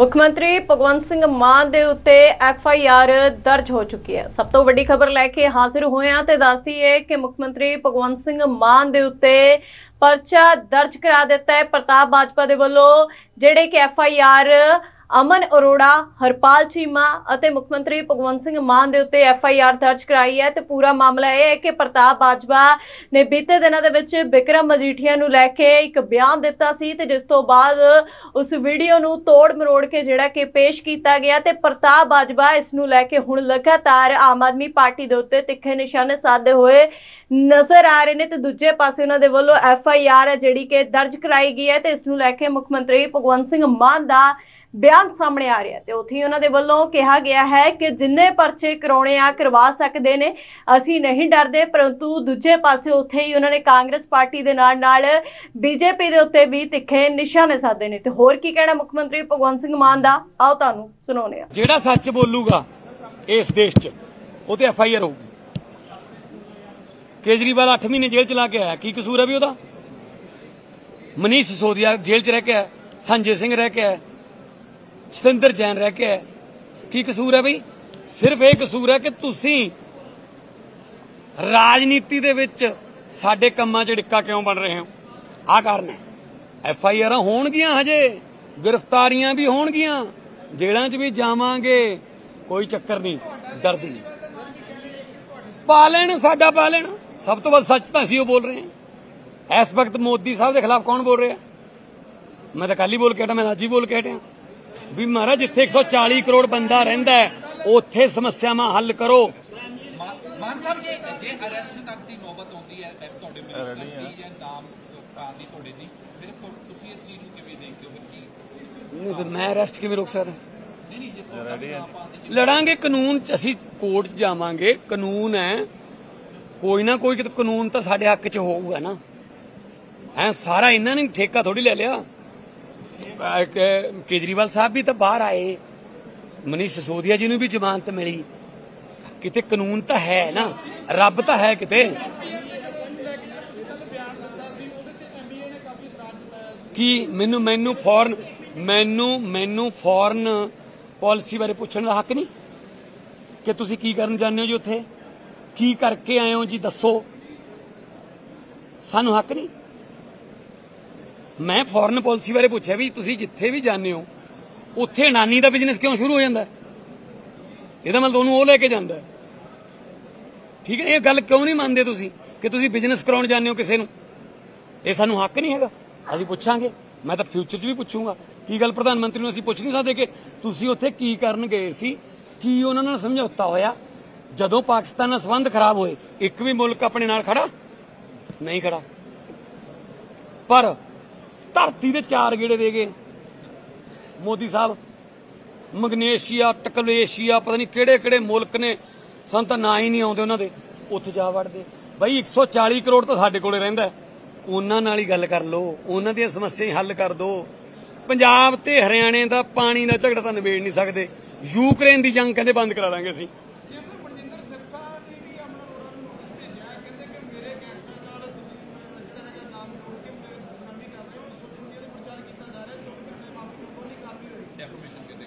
ਮੁੱਖ ਮੰਤਰੀ ਭਗਵੰਤ ਸਿੰਘ ਮਾਨ ਦੇ ਉੱਤੇ ਐਫ ਆਈ ਆਰ ਦਰਜ ਹੋ ਚੁੱਕੀ ਹੈ। ਸਭ ਤੋਂ ਵੱਡੀ ਖਬਰ ਲੈ ਕੇ ਹਾਜ਼ਰ ਹੋਏ ਹਾਂ ਤੇ ਦੱਸਦੀ ਹੈ ਕਿ ਮੁੱਖ ਮੰਤਰੀ ਭਗਵੰਤ ਸਿੰਘ ਮਾਨ ਦੇ ਉੱਤੇ ਪਰਚਾ ਦਰਜ ਕਰਾ ਦਿੱਤਾ ਹੈ। ਪ੍ਰਤਾਪ ਬਾਜਪਾ ਦੇ ਵੱਲੋਂ, ਜਿਹੜੇ ਕਿ F I R Aman Arora, Harpal Cheema ਅਤੇ ਮੁੱਖ ਮੰਤਰੀ ਭਗਵੰਤ ਸਿੰਘ ਮਾਨ ਦੇ ਉੱਤੇ ਐਫ ਆਈ ਆਰ ਦਰਜ ਕਰਾਈ ਹੈ ਤੇ ਪੂਰਾ ਮਾਮਲਾ ਇਹ ਹੈ ਕਿ ਪ੍ਰਤਾਪ ਬਾਜਵਾ ਨੇ ਬੀਤੇ ਦਿਨਾਂ ਦੇ ਵਿੱਚ ਵਿਕਰਮ ਮਜੀਠੀਆ ਨੂੰ ਲੈ ਕੇ ਇੱਕ ਬਿਆਨ ਦਿੱਤਾ ਸੀ ਤੇ ਜਿਸ ਤੋਂ ਬਾਅਦ ਉਸ ਵੀਡੀਓ ਨੂੰ ਤੋੜ ਮਰੋੜ ਕੇ ਜਿਹੜਾ ਕਿ ਪੇਸ਼ ਕੀਤਾ ਗਿਆ ਤੇ ਪ੍ਰਤਾਪ ਬਾਜਵਾ ਇਸ ਨੂੰ ਲੈ ਕੇ ਹੁਣ ਲਗਾਤਾਰ ਆਮ ਆਦਮੀ ਪਾਰਟੀ ਦੇ ਉੱਤੇ ਤਿੱਖੇ ਨਿਸ਼ਾਨੇ ਸਾਧਦੇ ਹੋਏ ਨਜ਼ਰ ਆ ਰਹੇ ਨੇ ਤੇ ਦੂਜੇ ਪਾਸੇ ਉਹਨਾਂ ਦੇ ਵੱਲੋਂ ਐਫ ਆਈ ਆਰ ਹੈ ਜਿਹੜੀ ਕਿ ਦਰਜ ਕਰਾਈ ਗਈ ਹੈ ਤੇ ਇਸ ਨੂੰ ਲੈ ਕੇ ਮੁੱਖ ਮੰਤਰੀ ਭਗਵੰਤ ਸਿੰਘ ਮਾਨ ਦਾ ਬਿਆਨ ਸਾਹਮਣੇ ਆ ਰਿਹਾ ਤੇ ਉੱਥੇ ਉਹਨਾਂ ਦੇ ਵੱਲੋਂ ਕਿਹਾ ਗਿਆ ਹੈ ਕਿ ਜਿੰਨੇ ਪਰਚੇ ਕਰਾਉਣੇ ਆ, ਕਰਵਾ ਸਕਦੇ ਨੇ। ਅਸੀਂ ਨਹੀਂ ਡਰਦੇ, ਪਰੰਤੂ ਦੂਜੇ ਪਾਸੇ ਉੱਥੇ ਹੀ ਉਹਨਾਂ ਨੇ ਕਾਂਗਰਸ ਪਾਰਟੀ ਦੇ ਨਾਲ ਨਾਲ ਬੀਜੇਪੀ ਦੇ ਉੱਤੇ ਵੀ ਤਿੱਖੇ ਨਿਸ਼ਾਨੇ ਸਾਧੇ ਨੇ। ਤੇ ਹੋਰ ਕੀ ਕਹਿਣਾ ਮੁੱਖ ਮੰਤਰੀ ਭਗਵੰਤ ਸਿੰਘ ਮਾਨ ਦਾ? ਆਓ ਤੁਹਾਨੂੰ ਸੁਣਾਉਂਦੇ ਆ ਜਿਹੜਾ ਸੱਚ ਬੋਲੂਗਾ ਇਸ ਦੇਸ਼ 'ਚ, ਉਹ ਐਫ ਆਈ ਆਰ ਹੋਊਗੀ। ਕੇਜਰੀਵਾਲ 8 ਮਹੀਨੇ ਜੇਲ੍ਹ ਚਲਾ ਕੇ ਆਇਆ। ਕੀ ਕਸੂਰ ਹੈ ਵੀ ਉਹਦਾ? ਮਨੀਸ਼ ਸੋਦੀਆ ਜੇਲ੍ਹ 'ਚ ਰਹਿ ਕੇ ਆਇਆ। ਸੰਜੇ ਸਿੰਘ ਰਹਿ ਕੇ ਆਇਆ। ਸਤਿੰਦਰ ਜੈਨ ਰਹਿ ਕੇ ਹੈ ਕੀ ਕਸੂਰ ਹੈ ਬਈ? ਸਿਰਫ ਇਹ ਕਸੂਰ ਹੈ ਕਿ ਤੁਸੀਂ ਰਾਜਨੀਤੀ ਦੇ ਵਿੱਚ ਸਾਡੇ ਕੰਮਾਂ 'ਚ ਡਿੱਕਾ ਕਿਉਂ ਬਣ ਰਹੇ ਹੋ? ਆਹ ਕਾਰਨ ਹੈ। ਐਫ ਆਈ ਆਰਾਂ ਹੋਣਗੀਆਂ ਹਜੇ। ਗ੍ਰਿਫਤਾਰੀਆਂ ਵੀ ਹੋਣਗੀਆਂ। ਜੇਲ੍ਹਾਂ 'ਚ ਵੀ ਜਾਵਾਂਗੇ। ਕੋਈ ਚੱਕਰ ਨਹੀਂ। ਡਰਦੀ ਨਹੀਂ। ਪਾ ਲੈਣ ਸਾਡਾ ਪਾ ਲੈਣ ਸਭ ਤੋਂ ਵੱਧ ਸੱਚ ਤਾਂ ਅਸੀਂ ਉਹ ਬੋਲ ਰਹੇ ਹਾਂ। ਇਸ ਵਕਤ ਮੋਦੀ ਸਾਹਿਬ ਦੇ ਖਿਲਾਫ ਕੌਣ ਬੋਲ ਰਿਹਾ? ਮੈਂ ਤਾਂ ਕੱਲ ਹੀ ਬੋਲ ਕੇ ਹਟਿਆ, ਮੈਂ ਅੱਜ ਹੀ ਬੋਲ ਕੇ ਹਟਿਆ। ਵੀ ਮਹਾਰਾਜ ਜਿੱਥੇ 140 ਕਰੋੜ ਬੰਦਾ ਰਹਿੰਦਾ ਹੈ ਉੱਥੇ ਸਮੱਸਿਆਵਾਂ ਹੱਲ ਕਰੋ। ਮਾਨ ਸਾਹਿਬ ਜੇ ਜੇ ਅਰੈਸਟ ਤੱਕ ਦੀ ਨੌਬਤ ਆਉਂਦੀ ਹੈ ਤੁਹਾਡੇ ਮਿਨਿਸਟਰ ਦੀ ਜਾਂ ਨਾਮ ਦੀ ਤੁਹਾਡੇ ਦੀ ਫਿਰ ਤੁ- ਤੁਸੀਂ ਇਸ ਚੀਜ਼ ਨੂੰ ਕਿਵੇਂ ਦੇਖਦੇ ਹੋ? ਕੀ ਨਹੀਂ ਫਿਰ ਮੈਂ ਅਰੈਸਟ ਕਿਵੇਂ ਰੋਕ ਸਕਦਾ? ਲੜਾਂਗੇ ਕਾਨੂੰਨ ਚ ਅਸੀਂ ਕੋਰਟ 'ਚ ਜਾਵਾਂਗੇ। ਕਾਨੂੰਨ ਹੈ ਕੋਈ ਨਾ ਕੋਈ ਕਾਨੂੰਨ ਤਾਂ ਸਾਡੇ ਹੱਕ 'ਚ ਹੋਊਗਾ ਨਾ। ਐ ਸਾਰਾ ਇਹਨਾਂ ਨੇ ਠੇਕਾ ਥੋੜੀ ਲੈ ਲਿਆ। ਕੇਜਰੀਵਾਲ ਸਾਹਿਬ ਵੀ ਤਾਂ ਬਾਹਰ ਆਏ। ਮਨੀਸ਼ ਸਸੋਦੀਆ ਜੀ ਨੂੰ ਵੀ ਜ਼ਮਾਨਤ ਮਿਲੀ। ਕਿਤੇ ਕਾਨੂੰਨ ਤਾਂ ਹੈ ਨਾ? ਰੱਬ ਤਾਂ ਹੈ ਕਿਤੇ। ਕੀ ਮੈਨੂੰ ਮੈਨੂੰ ਫੌਰਨ, ਮੈਨੂੰ ਮੈਨੂੰ ਫੌਰਨ ਪਾਲਿਸੀ ਬਾਰੇ ਪੁੱਛਣ ਦਾ ਹੱਕ ਨਹੀਂ? ਕਿ ਤੁਸੀਂ ਕੀ ਕਰਨ ਜਾਂਦੇ ਹੋ ਜੀ ਉੱਥੇ? ਕੀ ਕਰਕੇ ਆਏ ਹੋ ਜੀ? ਦੱਸੋ। ਸਾਨੂੰ ਹੱਕ ਨਹੀਂ? ਮੈਂ ਫੋਰਨ ਪਾਲਿਸੀ ਬਾਰੇ ਪੁੱਛਿਆ ਵੀ ਤੁਸੀਂ ਜਿੱਥੇ ਵੀ ਜਾਂਦੇ ਹੋ, ਉੱਥੇ ਅਡਾਨੀ ਦਾ ਬਿਜ਼ਨਸ ਕਿਉਂ ਸ਼ੁਰੂ ਹੋ ਜਾਂਦਾ? ਇਹਦਾ ਮਤਲਬ ਉਹਨੂੰ ਉਹ ਲੈ ਕੇ ਜਾਂਦਾ। ਠੀਕ ਹੈ, ਇਹ ਗੱਲ ਕਿਉਂ ਨਹੀਂ ਮੰਨਦੇ ਤੁਸੀਂ ਕਿ ਤੁਸੀਂ ਬਿਜ਼ਨਸ ਕਰਾਉਣ ਜਾਂਦੇ ਹੋ ਕਿਸੇ ਨੂੰ? ਇਹ ਸਾਨੂੰ ਹੱਕ ਨਹੀਂ ਹੈਗਾ। ਅਸੀਂ ਪੁੱਛਾਂਗੇ। ਮੈਂ ਤਾਂ ਫਿਊਚਰ 'ਚ ਵੀ ਪੁੱਛੂੰਗਾ। ਕੀ ਗੱਲ ਪ੍ਰਧਾਨ ਮੰਤਰੀ ਨੂੰ ਅਸੀਂ ਪੁੱਛ ਨਹੀਂ ਸਕਦੇ ਕਿ ਤੁਸੀਂ ਉੱਥੇ ਕੀ ਕਰਨ ਗਏ ਸੀ? ਕੀ ਉਹਨਾਂ ਨਾਲ ਸਮਝੌਤਾ ਹੋਇਆ? ਜਦੋਂ ਪਾਕਿਸਤਾਨ ਨਾਲ ਸੰਬੰਧ ਖਰਾਬ ਹੋਏ, ਇੱਕ ਵੀ ਮੁਲਕ ਆਪਣੇ ਨਾਲ ਖੜਾ? ਨਹੀਂ ਖੜਾ। ਪਰ ਧਰਤੀ ਦੇ ਚਾਰ ਗੇੜੇ ਦੇ ਗਏ। ਮੋਦੀ ਸਾਹਿਬ, ਮਗਨੇਸ਼ੀਆ, ਟਕਲੇਸ਼ੀਆ, ਪਤਾ ਨਹੀਂ ਕਿਹੜੇ ਕਿਹੜੇ ਮੁਲਕ ਨੇ ਸਾਨੂੰ ਤਾਂ ਨਾਂ ਹੀ ਨਹੀਂ ਆਉਂਦੇ ਉਹਨਾਂ ਦੇ, ਉੱਥੇ ਜਾ ਵੜਦੇ। ਬਈ 140 ਕਰੋੜ ਤਾਂ ਸਾਡੇ ਕੋਲੇ ਰਹਿੰਦਾ ਉਹਨਾਂ ਨਾਲ ਹੀ ਗੱਲ ਕਰ ਲਓ, ਉਹਨਾਂ ਦੀਆਂ ਸਮੱਸਿਆਵਾਂ ਹੱਲ ਕਰ ਦਿਓ ਪੰਜਾਬ ਤੇ ਹਰਿਆਣੇ ਦਾ ਪਾਣੀ ਦਾ ਝਗੜਾ ਤਾਂ ਨਿਬੇੜ ਨਹੀਂ ਸਕਦੇ। ਯੂਕਰੇਨ ਦੀ ਜੰਗ ਕਹਿੰਦੇ ਬੰਦ ਕਰਾ ਲਾਂਗੇ ਅਸੀਂ ਪਰਜਿੰਦਰ ਸਿਰਸਾ ਨੇ ਵੀ ਅਮਨ ਅਰੋੜਾ ਨੂੰ ਨੋਟਿਸ ਭੇਜਿਆ ਕਹਿੰਦੇ ਕਿ ਮੇਰੇ ਗੈਂਗਸਟਰ ਨਾਲ ਤੁਸੀਂ ਅਹ, ਜਿਹੜਾ ਹੈਗਾ ਨਾਮ ਜੋੜ ਕੇ ਮੇਰੇ ਬਦਨਾਮੀ ਕਰ ਰਹੇ ਹੋ ਸੋਸ਼ਲ ਮੀਡੀਆ ਤੇ ਪ੍ਰਚਾਰ ਕੀਤਾ ਜਾ ਰਿਹਾ ਕਿਉਂਕਿ ਮੇਰੇ ਮਾਪੇ ਕੋਲ ਨਹੀਂ ਕਾਰਵਾਈ ਹੋਈ ਡੈਫਰਮੇਸ਼ਨ ਕਹਿੰਦੇ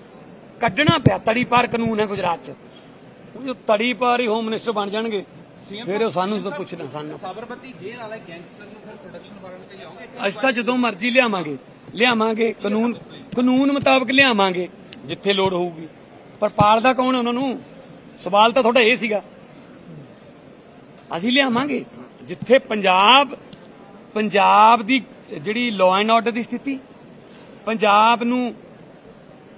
ਕੱਢਣਾ ਪਿਆ ਤੜੀ ਪਾਰ ਕਾਨੂੰਨ ਹੈ ਗੁਜਰਾਤ 'ਚ। ਉਹ ਜੋ ਤੜੀ ਪਾਰ ਹੀ ਹੋਮ ਮਿਨਿਸਟਰ ਬਣ ਜਾਣਗੇ ਫਿਰ ਸਾਨੂੰ ਤਾਂ ਪੁੱਛਣਾ ਸਾਨੂੰ। ਸਾਬਰਮਤੀ ਜੇਲ੍ਹ ਵਾਲਾ ਗੈਂਗਸਟਰ ਨੂੰ ਫਿਰ ਪ੍ਰੋਡਕਸ਼ਨ ਵਾਰੰਟ ਤੇ ਜਾਓਗੇ ਅਸੀਂ ਤਾਂ ਜਦੋਂ ਮਰਜ਼ੀ ਲਿਆਵਾਂਗੇ ਲਿਆਵਾਂਗੇ ਕਾਨੂੰਨ ਕਾਨੂੰਨ ਮੁਤਾਬਕ ਲਿਆਵਾਂਗੇ ਜਿੱਥੇ ਲੋੜ ਹੋਊਗੀ। ਪਰ ਪਾਲਦਾ ਕੌਣ ਉਹਨਾਂ ਨੂੰ? ਸਵਾਲ ਤਾਂ ਤੁਹਾਡਾ ਇਹ ਸੀਗਾ। ਅਸੀਂ ਲਿਆਵਾਂਗੇ ਜਿੱਥੇ ਪੰਜਾਬ ਪੰਜਾਬ ਦੀ ਜਿਹੜੀ ਲਾਅ ਐਂਡ ਆਰਡਰ ਦੀ ਸਥਿਤੀ ਪੰਜਾਬ ਨੂੰ